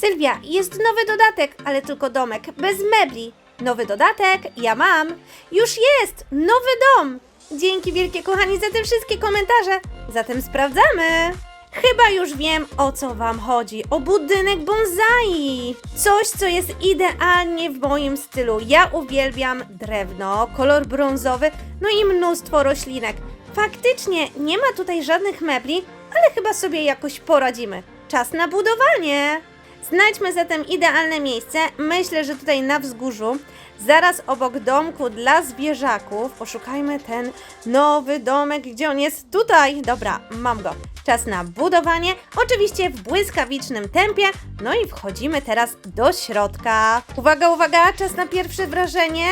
Sylwia, jest nowy dodatek, ale tylko domek, bez mebli. Nowy dodatek, ja mam. Już jest, nowy dom. Dzięki wielkie kochani za te wszystkie komentarze. Zatem sprawdzamy. Chyba już wiem o co Wam chodzi. O budynek bonsai. Coś, co jest idealnie w moim stylu. Ja uwielbiam drewno, kolor brązowy, no i mnóstwo roślinek. Faktycznie nie ma tutaj żadnych mebli, ale chyba sobie jakoś poradzimy. Czas na budowanie. Znajdźmy zatem idealne miejsce. Myślę, że tutaj na wzgórzu, zaraz obok domku dla zwierzaków, poszukajmy ten nowy domek, gdzie on jest. Tutaj, dobra, mam go. Czas na budowanie, oczywiście w błyskawicznym tempie. No i wchodzimy teraz do środka. Uwaga, uwaga, czas na pierwsze wrażenie.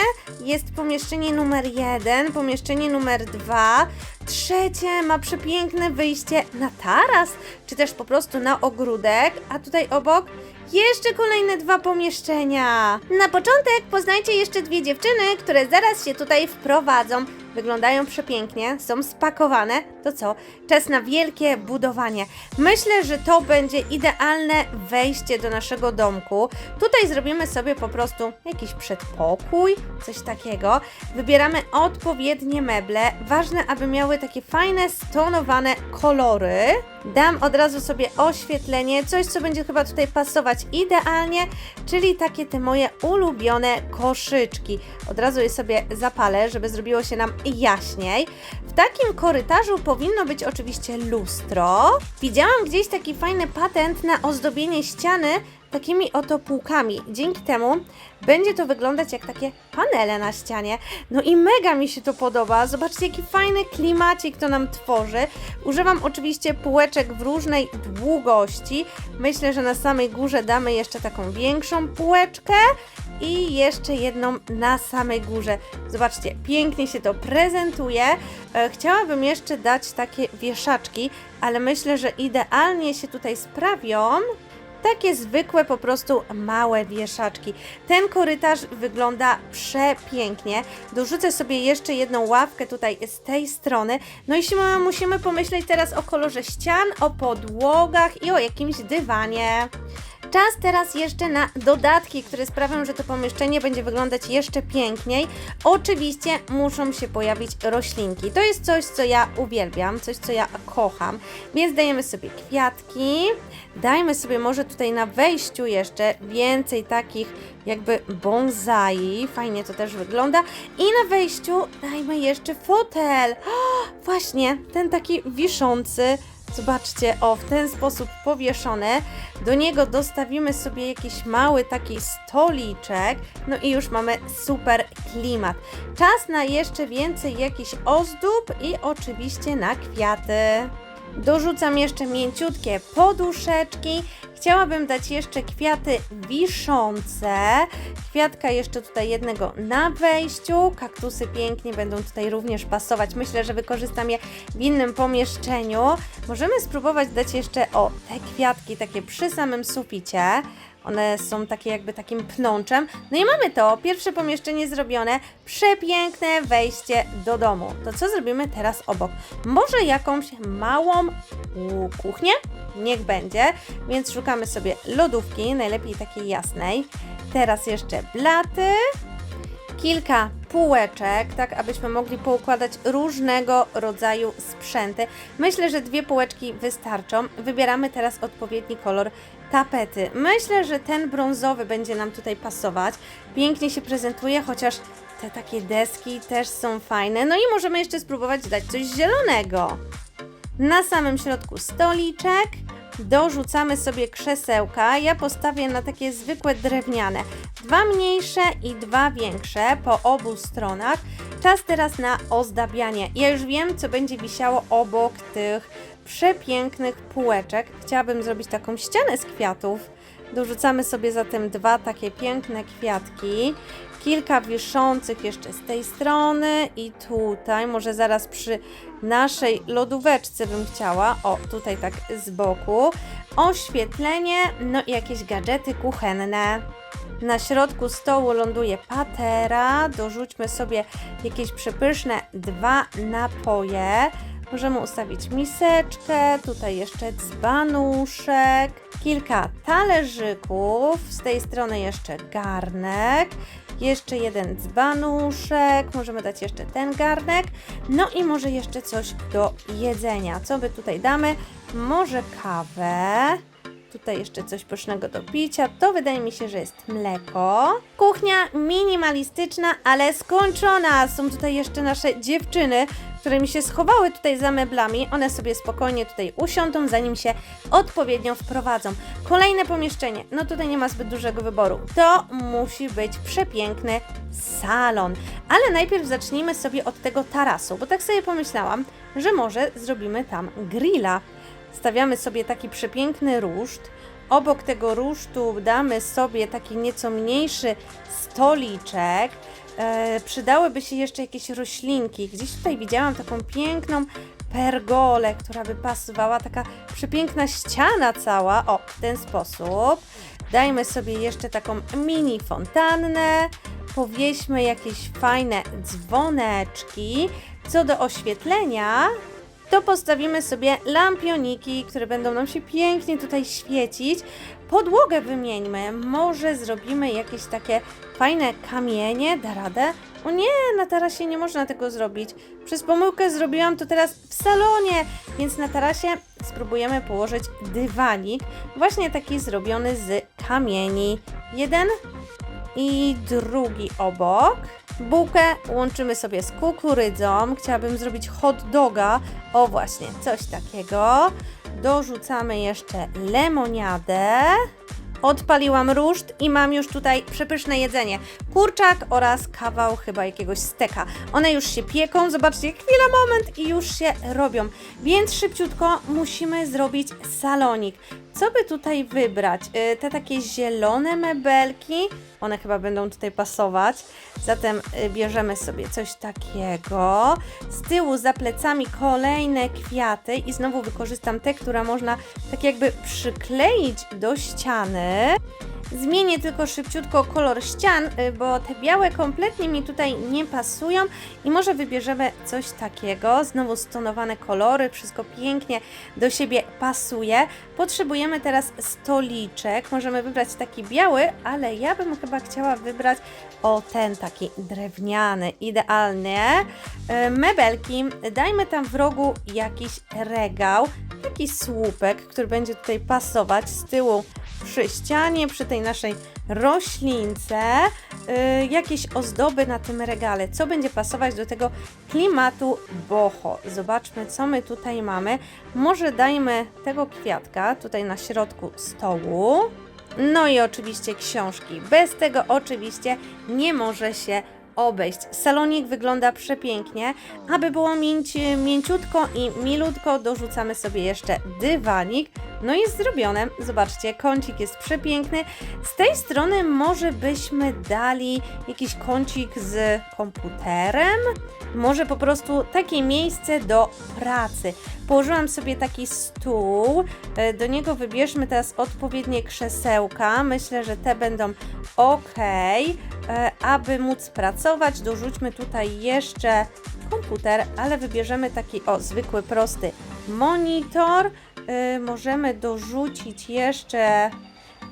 Jest pomieszczenie numer jeden, pomieszczenie numer dwa. Trzecie ma przepiękne wyjście na taras, czy też po prostu na ogródek, a tutaj obok jeszcze kolejne dwa pomieszczenia. Na początek poznajcie jeszcze dwie dziewczyny, które zaraz się tutaj wprowadzą. Wyglądają przepięknie, są spakowane. To co? Czas na wielkie budowanie. Myślę, że to będzie idealne wejście do naszego domku. Tutaj zrobimy sobie po prostu jakiś przedpokój, coś takiego. Wybieramy odpowiednie meble. Ważne, aby miały takie fajne, stonowane kolory. Dam od razu sobie oświetlenie, coś co będzie chyba tutaj pasować idealnie, czyli takie te moje ulubione koszyczki. Od razu je sobie zapalę, żeby zrobiło się nam jaśniej. W takim korytarzu powinno być oczywiście lustro. Widziałam gdzieś taki fajny patent na ozdobienie ściany takimi oto półkami. Dzięki temu będzie to wyglądać jak takie panele na ścianie. No i mega mi się to podoba. Zobaczcie, jaki fajny klimacik to nam tworzy. Używam oczywiście półeczek w różnej długości. Myślę, że na samej górze damy jeszcze taką większą półeczkę i jeszcze jedną na samej górze. Zobaczcie, pięknie się to prezentuje. E, Chciałabym jeszcze dać takie wieszaczki, ale myślę, że idealnie się tutaj sprawią takie zwykłe, po prostu małe wieszaczki. Ten korytarz wygląda przepięknie. Dorzucę sobie jeszcze jedną ławkę tutaj z tej strony. No i musimy pomyśleć teraz o kolorze ścian, o podłogach i o jakimś dywanie. Czas teraz jeszcze na dodatki, które sprawią, że to pomieszczenie będzie wyglądać jeszcze piękniej. Oczywiście muszą się pojawić roślinki. To jest coś, co ja uwielbiam, coś, co ja kocham. Więc dajemy sobie kwiatki. Dajmy sobie może tutaj na wejściu jeszcze więcej takich jakby bonsai. Fajnie to też wygląda. I na wejściu dajmy jeszcze fotel. O, właśnie, ten taki wiszący. Zobaczcie, o, w ten sposób powieszone. Do niego dostawimy sobie jakiś mały taki stoliczek. No i już mamy super klimat. Czas na jeszcze więcej jakichś ozdób i oczywiście na kwiaty. Dorzucam jeszcze mięciutkie poduszeczki. Chciałabym dać jeszcze kwiaty wiszące. Kwiatka jeszcze tutaj jednego na wejściu. Kaktusy pięknie będą tutaj również pasować. Myślę, że wykorzystam je w innym pomieszczeniu. Możemy spróbować dać jeszcze o te kwiatki takie przy samym suficie. One są takie jakby takim pnączem. No i mamy to, pierwsze pomieszczenie zrobione, przepiękne wejście do domu. To co zrobimy teraz obok? Może jakąś małą kuchnię? Niech będzie, więc szukamy sobie lodówki, najlepiej takiej jasnej. Teraz jeszcze blaty, kilka półeczek, tak abyśmy mogli poukładać różnego rodzaju sprzęty. Myślę, że dwie półeczki wystarczą. Wybieramy teraz odpowiedni kolor tapety. Myślę, że ten brązowy będzie nam tutaj pasować. Pięknie się prezentuje, chociaż te takie deski też są fajne. No i możemy jeszcze spróbować dać coś zielonego. Na samym środku stoliczek. Dorzucamy sobie krzesełka. Ja postawię na takie zwykłe drewniane. Dwa mniejsze i dwa większe po obu stronach. Czas teraz na ozdabianie. Ja już wiem, co będzie wisiało obok tych przepięknych półeczek. Chciałabym zrobić taką ścianę z kwiatów. Dorzucamy sobie zatem dwa takie piękne kwiatki. Kilka wiszących jeszcze z tej strony i tutaj. Może zaraz przy naszej lodóweczce bym chciała. O, tutaj tak z boku. Oświetlenie, no i jakieś gadżety kuchenne. Na środku stołu ląduje patera. Dorzućmy sobie jakieś przepyszne dwa napoje. Możemy ustawić miseczkę, tutaj jeszcze dzbanuszek, kilka talerzyków, z tej strony jeszcze garnek, jeszcze jeden dzbanuszek, możemy dać jeszcze ten garnek, no i może jeszcze coś do jedzenia. Co by tutaj damy? Może kawę. Tutaj jeszcze coś pysznego do picia. To wydaje mi się, że jest mleko. Kuchnia minimalistyczna, ale skończona. Są tutaj jeszcze nasze dziewczyny, które mi się schowały tutaj za meblami. One sobie spokojnie tutaj usiądą, zanim się odpowiednio wprowadzą. Kolejne pomieszczenie. No tutaj nie ma zbyt dużego wyboru. To musi być przepiękny salon. Ale najpierw zacznijmy sobie od tego tarasu, bo tak sobie pomyślałam, że może zrobimy tam grilla. Stawiamy sobie taki przepiękny ruszt. Obok tego rusztu damy sobie taki nieco mniejszy stoliczek. E, przydałyby się jeszcze jakieś roślinki. Gdzieś tutaj widziałam taką piękną pergolę, która by pasowała, taka przepiękna ściana cała. O, w ten sposób. Dajmy sobie jeszcze taką mini fontannę. Powieśmy jakieś fajne dzwoneczki. Co do oświetlenia, to postawimy sobie lampioniki, które będą nam się pięknie tutaj świecić. Podłogę wymieńmy, może zrobimy jakieś takie fajne kamienie, da radę? O nie, na tarasie nie można tego zrobić. Przez pomyłkę zrobiłam to teraz w salonie, więc na tarasie spróbujemy położyć dywanik, właśnie taki zrobiony z kamieni. Jeden i drugi obok. Bułkę łączymy sobie z kukurydzą. Chciałabym zrobić hot doga. O właśnie, coś takiego. Dorzucamy jeszcze lemoniadę. Odpaliłam ruszt i mam już tutaj przepyszne jedzenie. Kurczak oraz kawał chyba jakiegoś steka. One już się pieką, zobaczcie, chwila, moment i już się robią. Więc szybciutko musimy zrobić salonik. Co by tutaj wybrać? Y, Te takie zielone mebelki, one chyba będą tutaj pasować. Zatem y, bierzemy sobie coś takiego. Z tyłu za plecami kolejne kwiaty i znowu wykorzystam te, które można tak jakby przykleić do ściany. Zmienię tylko szybciutko kolor ścian, y, bo te białe kompletnie mi tutaj nie pasują i może wybierzemy coś takiego. Znowu stonowane kolory, wszystko pięknie do siebie pasuje. Potrzebujemy teraz stoliczek. Możemy wybrać taki biały, ale ja bym chyba chciała wybrać o ten taki drewniany, idealnie. Y, Mebelki, dajmy tam w rogu jakiś regał, taki słupek, który będzie tutaj pasować z tyłu przy ścianie, przy tej naszej roślince, y, jakieś ozdoby na tym regale, co będzie pasować do tego klimatu boho. Zobaczmy, co my tutaj mamy. Może dajmy tego kwiatka tutaj na środku stołu. No i oczywiście książki. Bez tego oczywiście nie może się obejść. Salonik wygląda przepięknie. Aby było mięci, mięciutko i milutko, dorzucamy sobie jeszcze dywanik. No i zrobione. Zobaczcie, kącik jest przepiękny. Z tej strony może byśmy dali jakiś kącik z komputerem. Może po prostu takie miejsce do pracy. Położyłam sobie taki stół. E, Do niego wybierzmy teraz odpowiednie krzesełka. Myślę, że te będą ok. E, Aby móc pracować, dorzućmy tutaj jeszcze komputer, ale wybierzemy taki o zwykły, prosty monitor. Y, możemy dorzucić jeszcze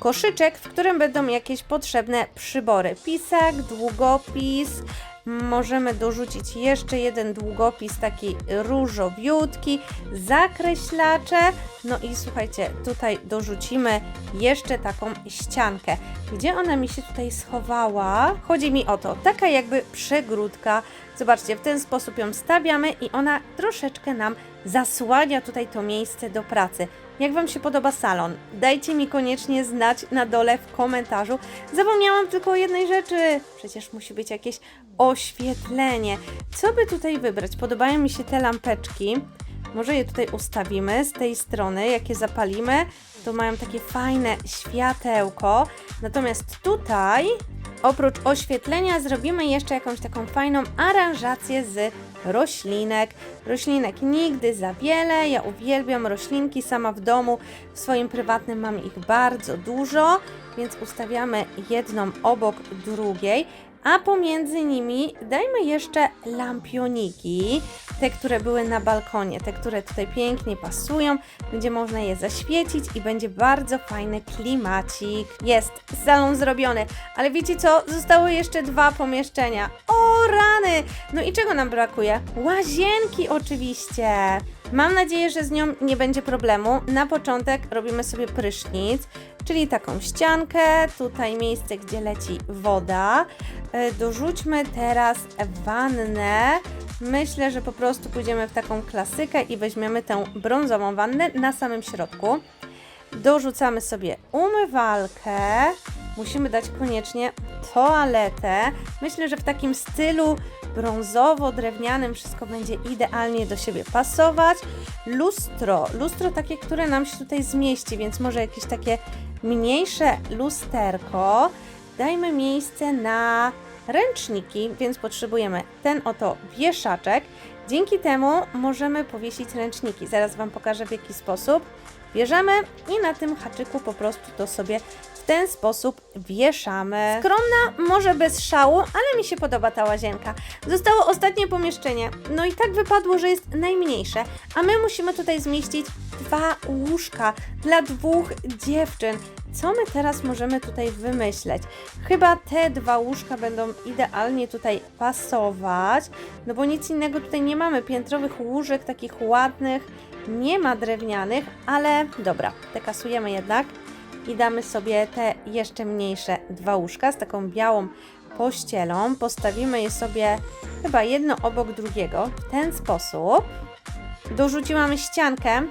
koszyczek, w którym będą jakieś potrzebne przybory. Pisak, długopis. Możemy dorzucić jeszcze jeden długopis taki różowiutki, zakreślacze. No i słuchajcie, tutaj dorzucimy jeszcze taką ściankę. Gdzie ona mi się tutaj schowała? Chodzi mi o to, taka jakby przegródka. Zobaczcie, w ten sposób ją stawiamy i ona troszeczkę nam zasłania tutaj to miejsce do pracy. Jak Wam się podoba salon? Dajcie mi koniecznie znać na dole w komentarzu. Zapomniałam tylko o jednej rzeczy. Przecież musi być jakieś oświetlenie. Co by tutaj wybrać? Podobają mi się te lampeczki. Może je tutaj ustawimy z tej strony. Jak je zapalimy, to mają takie fajne światełko. Natomiast tutaj Oprócz oświetlenia zrobimy jeszcze jakąś taką fajną aranżację z roślinek. Roślinek nigdy za wiele. Ja uwielbiam roślinki sama w domu. W swoim prywatnym mam ich bardzo dużo, więc ustawiamy jedną obok drugiej. A pomiędzy nimi dajmy jeszcze lampioniki, te, które były na balkonie, te, które tutaj pięknie pasują, będzie można je zaświecić i będzie bardzo fajny klimacik. Jest, salon zrobiony, ale wiecie co, zostały jeszcze dwa pomieszczenia. O rany! No i czego nam brakuje? Łazienki oczywiście. Mam nadzieję, że z nią nie będzie problemu. Na początek robimy sobie prysznic, czyli taką ściankę, tutaj miejsce, gdzie leci woda. E, Dorzućmy teraz wannę. Myślę, że po prostu pójdziemy w taką klasykę i weźmiemy tę brązową wannę na samym środku. Dorzucamy sobie umywalkę. Musimy dać koniecznie toaletę. Myślę, że w takim stylu brązowo-drewnianym wszystko będzie idealnie do siebie pasować. Lustro, lustro takie, które nam się tutaj zmieści, więc może jakieś takie mniejsze lusterko. Dajmy miejsce na ręczniki, więc potrzebujemy ten oto wieszaczek. Dzięki temu możemy powiesić ręczniki. Zaraz Wam pokażę w jaki sposób. Bierzemy i na tym haczyku po prostu to sobie w ten sposób wieszamy. Skromna, może bez szału, ale mi się podoba ta łazienka. Zostało ostatnie pomieszczenie. No i tak wypadło, że jest najmniejsze, a my musimy tutaj zmieścić dwa łóżka dla dwóch dziewczyn. Co my teraz możemy tutaj wymyśleć? Chyba te dwa łóżka będą idealnie tutaj pasować, no bo nic innego tutaj nie mamy. Piętrowych łóżek takich ładnych, nie ma drewnianych, ale dobra, te kasujemy jednak i damy sobie te jeszcze mniejsze dwa łóżka z taką białą pościelą. Postawimy je sobie chyba jedno obok drugiego w ten sposób. Dorzuciłam ściankę,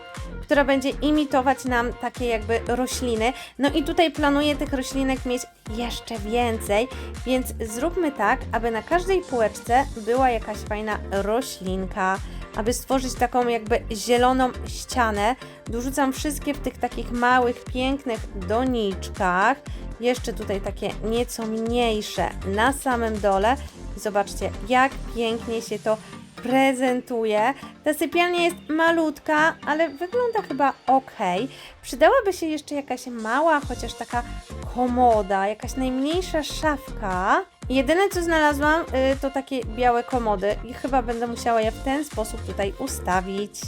która będzie imitować nam takie jakby rośliny. No i tutaj planuję tych roślinek mieć jeszcze więcej, więc zróbmy tak, aby na każdej półeczce była jakaś fajna roślinka, aby stworzyć taką jakby zieloną ścianę. Dorzucam wszystkie w tych takich małych, pięknych doniczkach. Jeszcze tutaj takie nieco mniejsze na samym dole. Zobaczcie, jak pięknie się to prezentuje. Ta sypialnia jest malutka, ale wygląda chyba ok. Przydałaby się jeszcze jakaś mała, chociaż taka komoda, jakaś najmniejsza szafka. Jedyne co znalazłam y, to takie białe komody i chyba będę musiała je w ten sposób tutaj ustawić.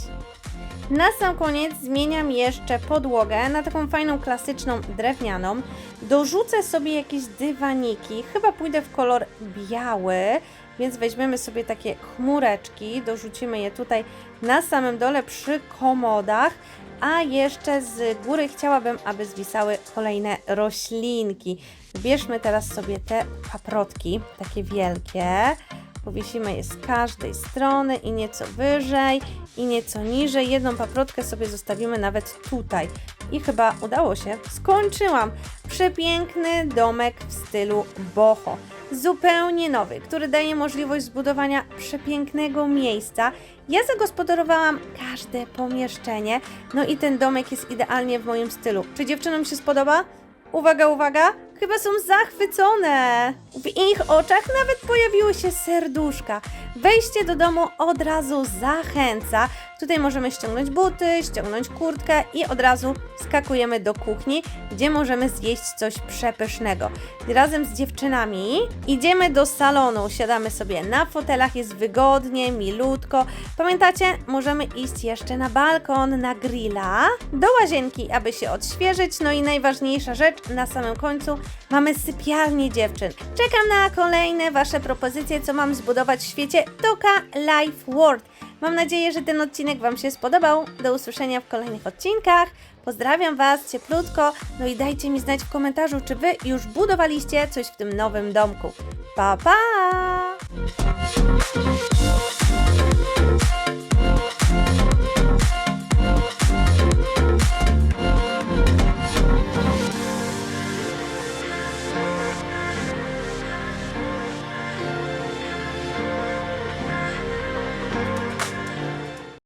Na sam koniec zmieniam jeszcze podłogę na taką fajną, klasyczną, drewnianą. Dorzucę sobie jakieś dywaniki. Chyba pójdę w kolor biały, więc weźmiemy sobie takie chmureczki, dorzucimy je tutaj na samym dole przy komodach. A jeszcze z góry chciałabym, aby zwisały kolejne roślinki. Bierzmy teraz sobie te paprotki, takie wielkie. Powiesimy je z każdej strony i nieco wyżej, i nieco niżej. Jedną paprotkę sobie zostawimy nawet tutaj. I chyba udało się. Skończyłam! Przepiękny domek w stylu boho. Zupełnie nowy, który daje możliwość zbudowania przepięknego miejsca. Ja zagospodarowałam każde pomieszczenie, no i ten domek jest idealnie w moim stylu. Czy dziewczynom się spodoba? Uwaga, uwaga! Chyba są zachwycone. W ich oczach nawet pojawiły się serduszka. Wejście do domu od razu zachęca. Tutaj możemy ściągnąć buty, ściągnąć kurtkę i od razu skakujemy do kuchni, gdzie możemy zjeść coś przepysznego. Razem z dziewczynami idziemy do salonu, siadamy sobie na fotelach, jest wygodnie, milutko. Pamiętacie, możemy iść jeszcze na balkon, na grilla, do łazienki, aby się odświeżyć. No i najważniejsza rzecz na samym końcu, mamy sypialnię dziewczyn. Czekam na kolejne Wasze propozycje, co mam zbudować w świecie Toka Life World. Mam nadzieję, że ten odcinek Wam się spodobał. Do usłyszenia w kolejnych odcinkach. Pozdrawiam Was cieplutko. No i dajcie mi znać w komentarzu, czy Wy już budowaliście coś w tym nowym domku. Pa, pa!